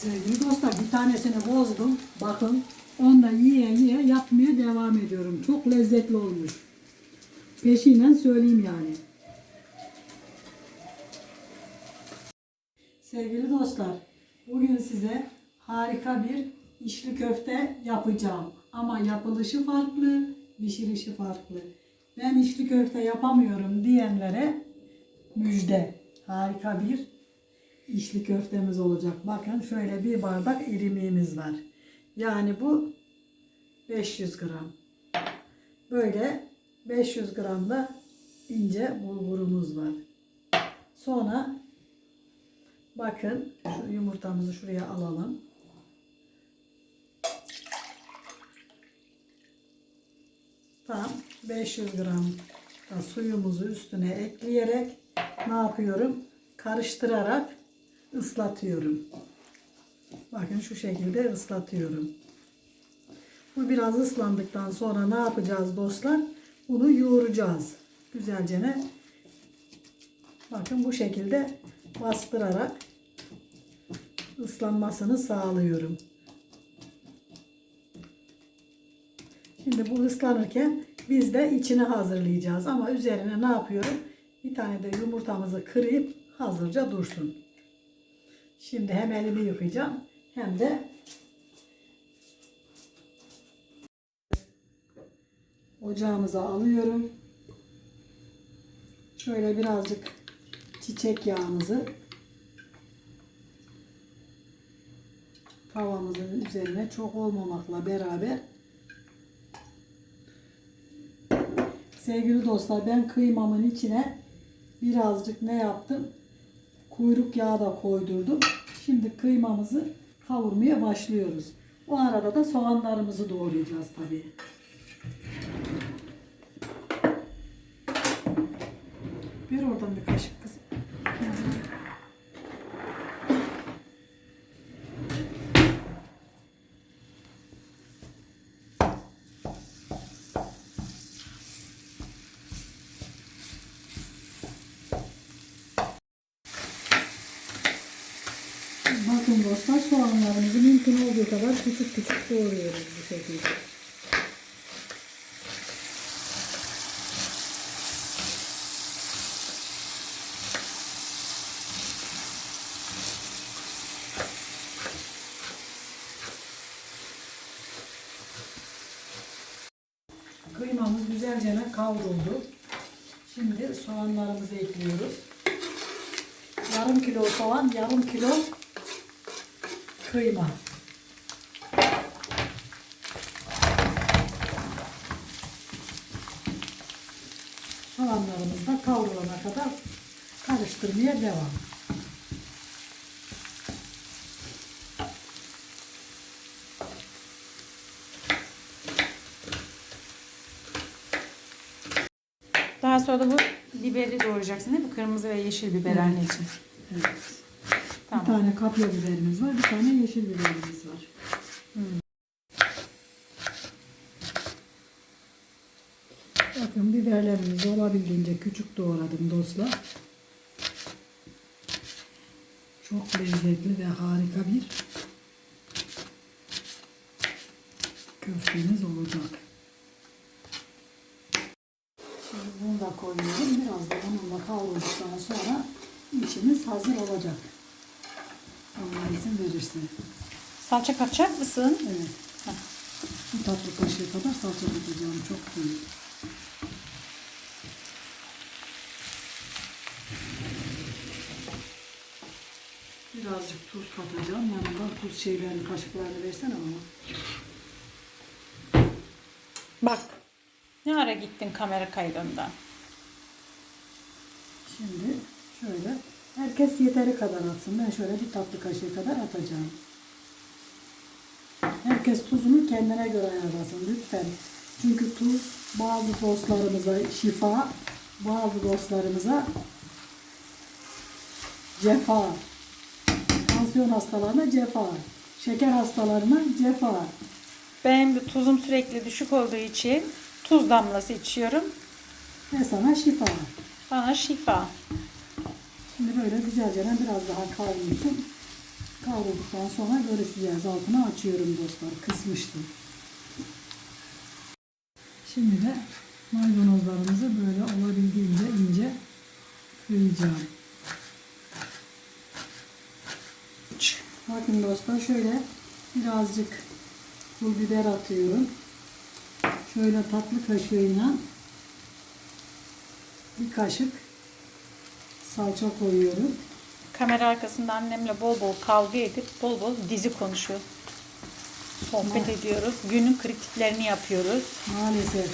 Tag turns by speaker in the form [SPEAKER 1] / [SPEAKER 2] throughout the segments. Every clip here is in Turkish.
[SPEAKER 1] Sevgili dostlar bir tanesini bozdum. Bakın onu da yiye yiye yapmaya devam ediyorum. Çok lezzetli olmuş. Peşinden söyleyeyim yani. Sevgili dostlar, bugün size harika bir içli köfte yapacağım. Ama yapılışı farklı, pişirişi farklı. Ben içli köfte yapamıyorum diyenlere müjde. Harika bir içli köftemiz olacak. Bakın şöyle bir bardak irimiğimiz var. Yani bu 500 gram. Böyle 500 gram da ince bulgurumuz var. Sonra bakın şu yumurtamızı şuraya alalım. Tam 500 gram da suyumuzu üstüne ekleyerek ne yapıyorum? Karıştırarak ıslatıyorum. Bakın şu şekilde ıslatıyorum. Bu biraz ıslandıktan sonra ne yapacağız dostlar? Bunu yoğuracağız. Güzelce ne? Bakın bu şekilde bastırarak ıslanmasını sağlıyorum. Şimdi bu ıslanırken biz de içini hazırlayacağız. Ama üzerine ne yapıyorum? Bir tane de yumurtamızı kırıp hazırca dursun. Şimdi hem elimi yıkayacağım hem de ocağımıza alıyorum. Şöyle birazcık çiçek yağımızı tavamızın üzerine çok olmamakla beraber Sevgili dostlar ben kıymamın içine birazcık ne yaptım? Kuyruk yağı da koydurdum. Şimdi kıymamızı kavurmaya başlıyoruz. O arada da soğanlarımızı doğrayacağız tabii. Ver oradan bir kaşık kızım. Bakın dostlar soğanlarımızı mümkün olduğu kadar küçük küçük doğruyoruz bu şekilde. Kıymamız güzelce kavruldu. Şimdi soğanlarımızı ekliyoruz. Yarım kilo soğan, yarım kilo kıyma. Soğanlarımız da kavrulana kadar karıştırmaya devam.
[SPEAKER 2] Daha sonra da bu biberi doğrayacaksın değil mi? Kırmızı ve yeşil biber anneciğim.
[SPEAKER 1] Evet.
[SPEAKER 2] Tamam.
[SPEAKER 1] Bir tane kapya biberimiz var, bir tane yeşil biberimiz var. Bakın biberlerimizi olabildiğince küçük doğradım dostlar. Çok lezzetli ve harika bir köftemiz olacak. Şimdi bunu da koyuyorum. Biraz da onunla kavrulduktan sonra içimiz hazır olacak. Allah izin verirse.
[SPEAKER 2] Salça katacak mısın?
[SPEAKER 1] Evet. Bir tatlı kaşığı kadar salça katacağım. Çok büyük. Birazcık tuz katacağım. Yanında tuz şeylerini, kaşıklarını versene bana.
[SPEAKER 2] Bak. Ne ara gittin kamera kaydında?
[SPEAKER 1] Şimdi şöyle herkes yeteri kadar atsın. Ben şöyle bir tatlı kaşığı kadar atacağım. Herkes tuzunu kendine göre ayarlasın lütfen. Çünkü tuz bazı dostlarımıza şifa, bazı dostlarımıza cefa. Tansiyon hastalarına cefa. Şeker hastalarına cefa.
[SPEAKER 2] Benim de tuzum sürekli düşük olduğu için tuz damlası içiyorum.
[SPEAKER 1] Ve sana şifa.
[SPEAKER 2] Bana şifa.
[SPEAKER 1] Şimdi böyle güzelce biraz daha kavrulsun. Kavrulduktan sonra görüşeceğiz. Altını açıyorum dostlar. Kısmıştım. Şimdi de maydanozlarımızı böyle olabildiğince ince kıyacağım. Bakın dostlar şöyle birazcık pul biber atıyorum. Şöyle tatlı kaşığıyla bir kaşık salça koyuyorum.
[SPEAKER 2] Kamera arkasında annemle bol bol kavga edip bol bol dizi konuşuyor. Sohbet ediyoruz. Günün kritiklerini yapıyoruz.
[SPEAKER 1] Maalesef.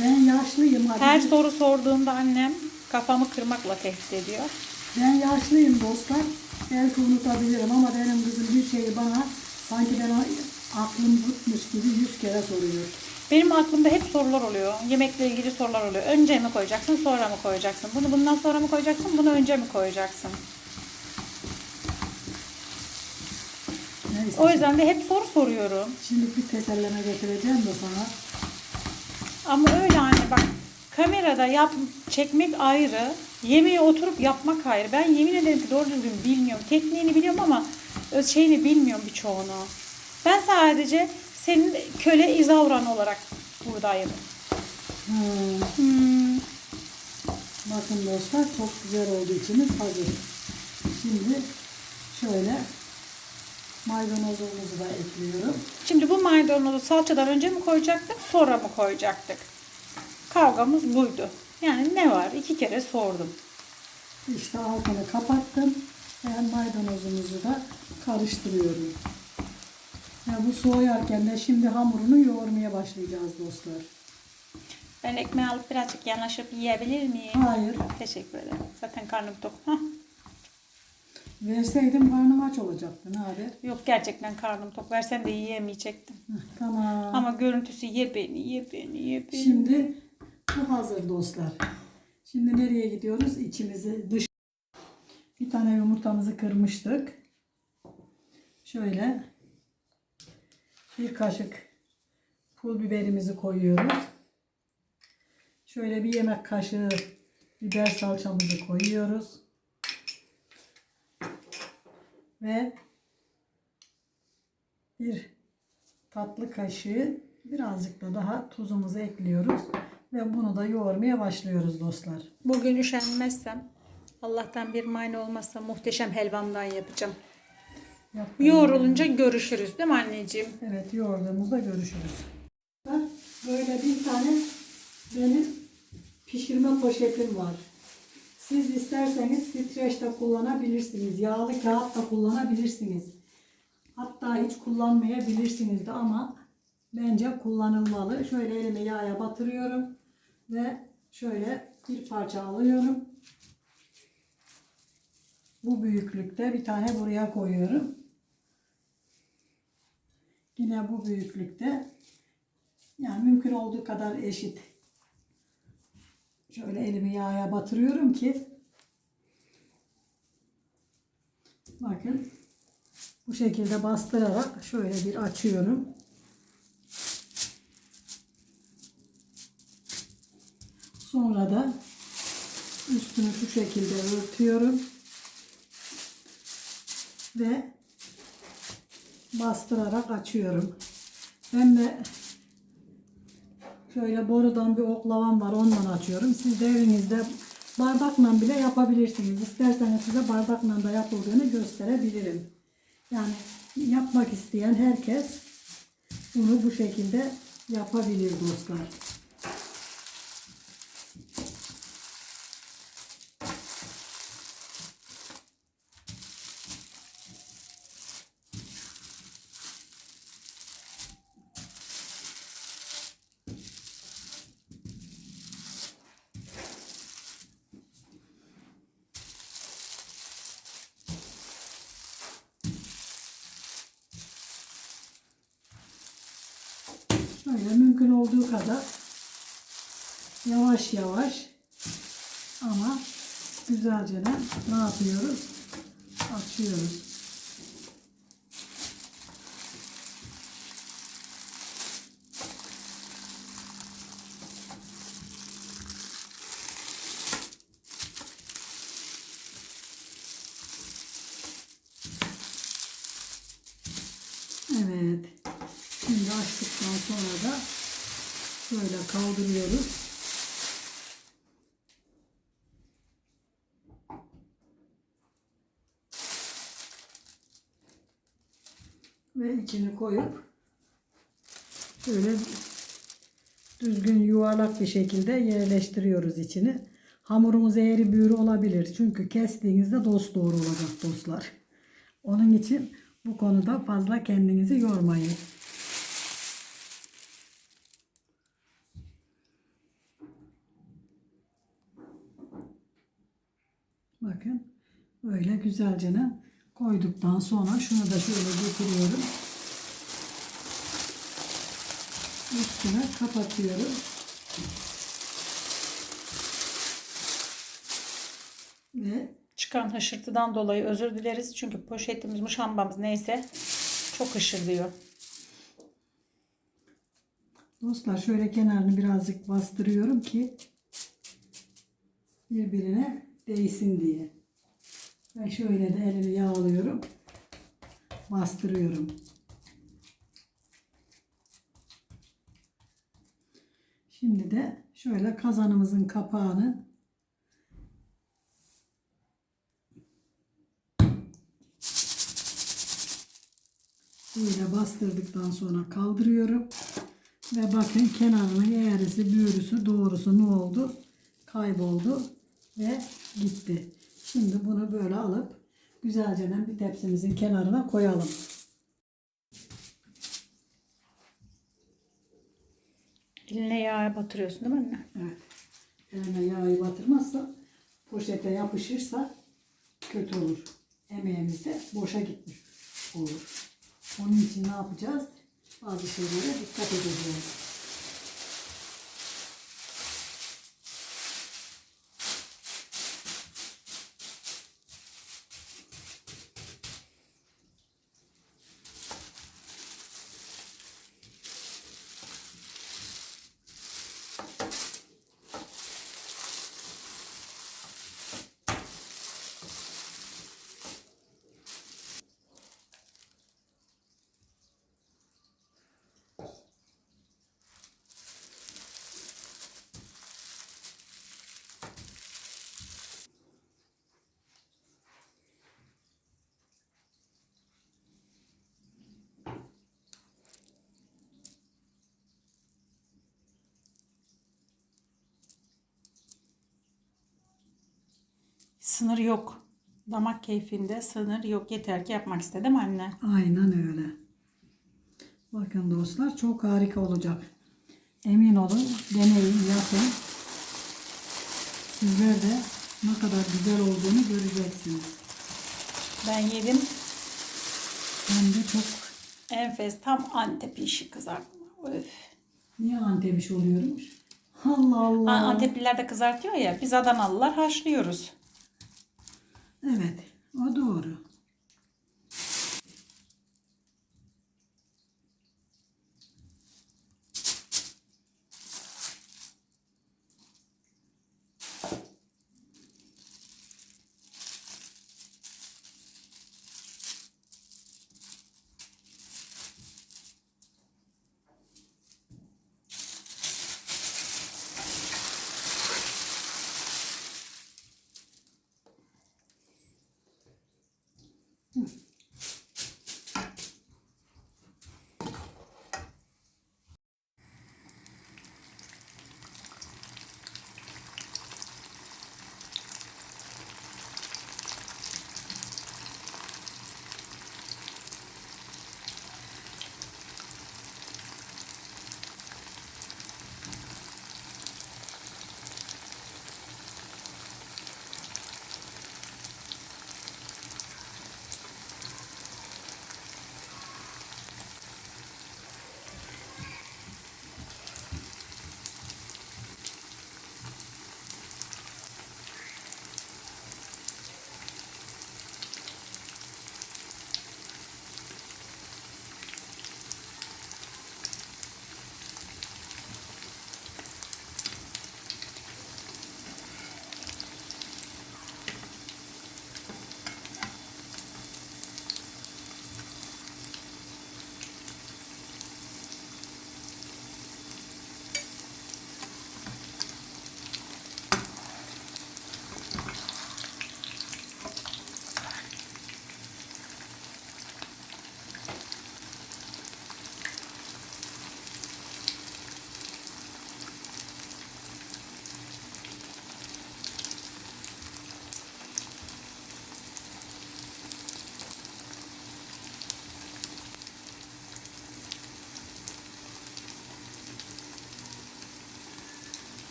[SPEAKER 1] Ben yaşlıyım. hadi.
[SPEAKER 2] Her soru sorduğumda annem kafamı kırmakla tehdit ediyor.
[SPEAKER 1] Ben yaşlıyım dostlar. Belki unutabilirim ama benim kızım bir şeyi bana sanki ben aklım tutmuş gibi yüz kere soruyor.
[SPEAKER 2] Benim aklımda hep sorular oluyor. Yemekle ilgili sorular oluyor. Önce mi koyacaksın, sonra mı koyacaksın? Bunu bundan sonra mı koyacaksın, bunu önce mi koyacaksın?
[SPEAKER 1] Neyse.
[SPEAKER 2] O yüzden de hep soru soruyorum.
[SPEAKER 1] Şimdi bir teselleme getireceğim de sana.
[SPEAKER 2] Ama öyle anne bak kamerada yap çekmek ayrı, yemeğe oturup yapmak ayrı. Ben yemin ederim ki doğru düzgün bilmiyorum. Tekniğini biliyorum ama şeyini bilmiyorum birçoğunu. Ben sadece senin köle izavran olarak buradayım.
[SPEAKER 1] Hmm.
[SPEAKER 2] Hmm.
[SPEAKER 1] Bakın dostlar çok güzel oldu içimiz hazır. Şimdi şöyle maydanozumuzu da ekliyorum.
[SPEAKER 2] Şimdi bu maydanozu salçadan önce mi koyacaktık, sonra mı koyacaktık? Kavgamız buydu. Yani ne var? İki kere sordum.
[SPEAKER 1] İşte altını kapattım. Ben maydanozumuzu da karıştırıyorum. Ya bu soğuyarken de şimdi hamurunu yoğurmaya başlayacağız dostlar.
[SPEAKER 2] Ben ekmeği alıp birazcık yanaşıp yiyebilir miyim?
[SPEAKER 1] Hayır.
[SPEAKER 2] Teşekkür ederim. Zaten karnım tok. Hah.
[SPEAKER 1] Verseydim karnım aç olacaktı. Ne haber?
[SPEAKER 2] Yok gerçekten karnım tok. Versen de yiyemeyecektim.
[SPEAKER 1] Tamam.
[SPEAKER 2] Ama görüntüsü ye beni, ye beni, ye beni.
[SPEAKER 1] Şimdi bu hazır dostlar. Şimdi nereye gidiyoruz? İçimizi dış. Bir tane yumurtamızı kırmıştık. Şöyle bir kaşık pul biberimizi koyuyoruz. Şöyle bir yemek kaşığı biber salçamızı koyuyoruz. Ve bir tatlı kaşığı birazcık da daha tuzumuzu ekliyoruz ve bunu da yoğurmaya başlıyoruz dostlar.
[SPEAKER 2] Bugün üşenmezsem, Allah'tan bir mani olmazsa muhteşem helvamdan yapacağım.
[SPEAKER 1] Yapmayın.
[SPEAKER 2] Yoğrulunca görüşürüz değil mi anneciğim?
[SPEAKER 1] Evet yoğurduğumuzda görüşürüz. Böyle bir tane benim pişirme poşetim var. Siz isterseniz streç de kullanabilirsiniz. Yağlı kağıt da kullanabilirsiniz. Hatta hiç kullanmayabilirsiniz de ama bence kullanılmalı. Şöyle elimi yağa batırıyorum ve şöyle bir parça alıyorum. Bu büyüklükte bir tane buraya koyuyorum. Yine bu büyüklükte yani mümkün olduğu kadar eşit. Şöyle elimi yağa batırıyorum ki bakın bu şekilde bastırarak şöyle bir açıyorum. Sonra da üstünü şu şekilde örtüyorum. Ve bastırarak açıyorum. Ben de şöyle borudan bir oklavam var ondan açıyorum. Siz de evinizde bardakla bile yapabilirsiniz. İsterseniz size bardakla da yapıldığını gösterebilirim. Yani yapmak isteyen herkes bunu bu şekilde yapabilir dostlar. Şöyle mümkün olduğu kadar yavaş yavaş ama güzelce ne yapıyoruz? Açıyoruz. Kaldırıyoruz. Ve içini koyup böyle düzgün yuvarlak bir şekilde yerleştiriyoruz içini. Hamurumuz eğri büğrü olabilir. Çünkü kestiğinizde dost doğru olacak dostlar. Onun için bu konuda fazla kendinizi yormayın. Bakın böyle güzelce koyduktan sonra şunu da şöyle getiriyorum. Üstüne kapatıyorum. Ve
[SPEAKER 2] Çıkan hışırtıdan dolayı özür dileriz. Çünkü poşetimiz, muşambamız neyse çok hışırdıyor.
[SPEAKER 1] dostlar şöyle kenarını birazcık bastırıyorum ki birbirine değsin diye. Ve şöyle de elimi yağlıyorum. Bastırıyorum. Şimdi de şöyle kazanımızın kapağını böyle bastırdıktan sonra kaldırıyorum. Ve bakın kenarının eğrisi, büğrüsü, doğrusu ne oldu? Kayboldu ve gitti. Şimdi bunu böyle alıp güzelce bir tepsimizin kenarına koyalım.
[SPEAKER 2] Eline yağ batırıyorsun değil mi anne?
[SPEAKER 1] Evet. Eline yağı batırmazsa poşete yapışırsa kötü olur. Emeğimiz de boşa gitmiş olur. Onun için ne yapacağız? Bazı şeylere dikkat edeceğiz.
[SPEAKER 2] Sınır yok. Damak keyfinde sınır yok. Yeter ki yapmak istedim anne.
[SPEAKER 1] Aynen öyle. Bakın dostlar çok harika olacak. Emin olun deneyin yapın. Sizler de ne kadar güzel olduğunu göreceksiniz.
[SPEAKER 2] Ben yedim.
[SPEAKER 1] Hem de çok
[SPEAKER 2] Enfes tam Antep işi kızartma. Öf.
[SPEAKER 1] niye antemiş oluyormuş? Allah Allah.
[SPEAKER 2] Antepliler de kızartıyor ya. Biz Adanalılar haşlıyoruz.
[SPEAKER 1] Evet o doğru.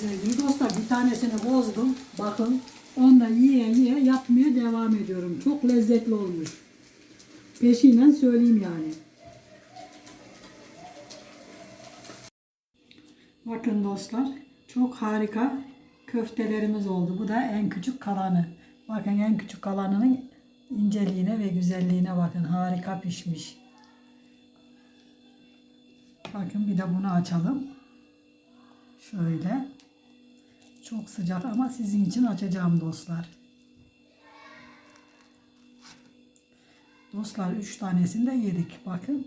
[SPEAKER 1] Sevgili dostlar bir tanesini bozdum. Bakın onu da yiye yiye yapmaya devam ediyorum. Çok lezzetli olmuş. Peşinden söyleyeyim yani. Bakın dostlar çok harika köftelerimiz oldu. Bu da en küçük kalanı. Bakın en küçük kalanının inceliğine ve güzelliğine bakın. Harika pişmiş. Bakın bir de bunu açalım. Şöyle. Çok sıcak ama sizin için açacağım dostlar. Dostlar üç tanesini de yedik. Bakın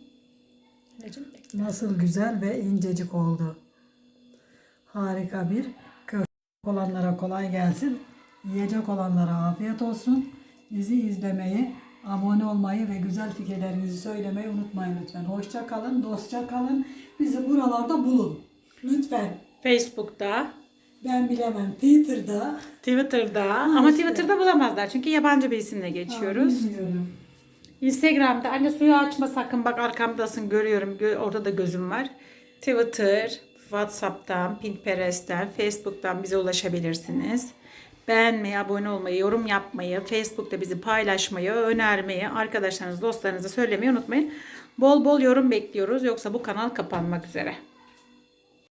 [SPEAKER 1] nasıl güzel ve incecik oldu. Harika bir köfte olanlara kolay gelsin. Yiyecek olanlara afiyet olsun. Bizi izlemeyi, abone olmayı ve güzel fikirlerinizi söylemeyi unutmayın lütfen. Hoşça kalın, dostça kalın. Bizi buralarda bulun. Lütfen.
[SPEAKER 2] Facebook'ta,
[SPEAKER 1] Ben bilemem. Twitter'da.
[SPEAKER 2] Twitter'da ama Twitter'da bulamazlar çünkü yabancı bir isimle geçiyoruz.
[SPEAKER 1] Bilmiyorum.
[SPEAKER 2] Instagram'da anne suyu açma sakın bak arkamdasın görüyorum Gö- orada da gözüm var. Twitter, Whatsapp'tan, Pinterest'ten, Facebook'tan bize ulaşabilirsiniz. Beğenmeyi, abone olmayı, yorum yapmayı, Facebook'ta bizi paylaşmayı, önermeyi, arkadaşlarınız, dostlarınıza söylemeyi unutmayın. Bol bol yorum bekliyoruz yoksa bu kanal kapanmak üzere.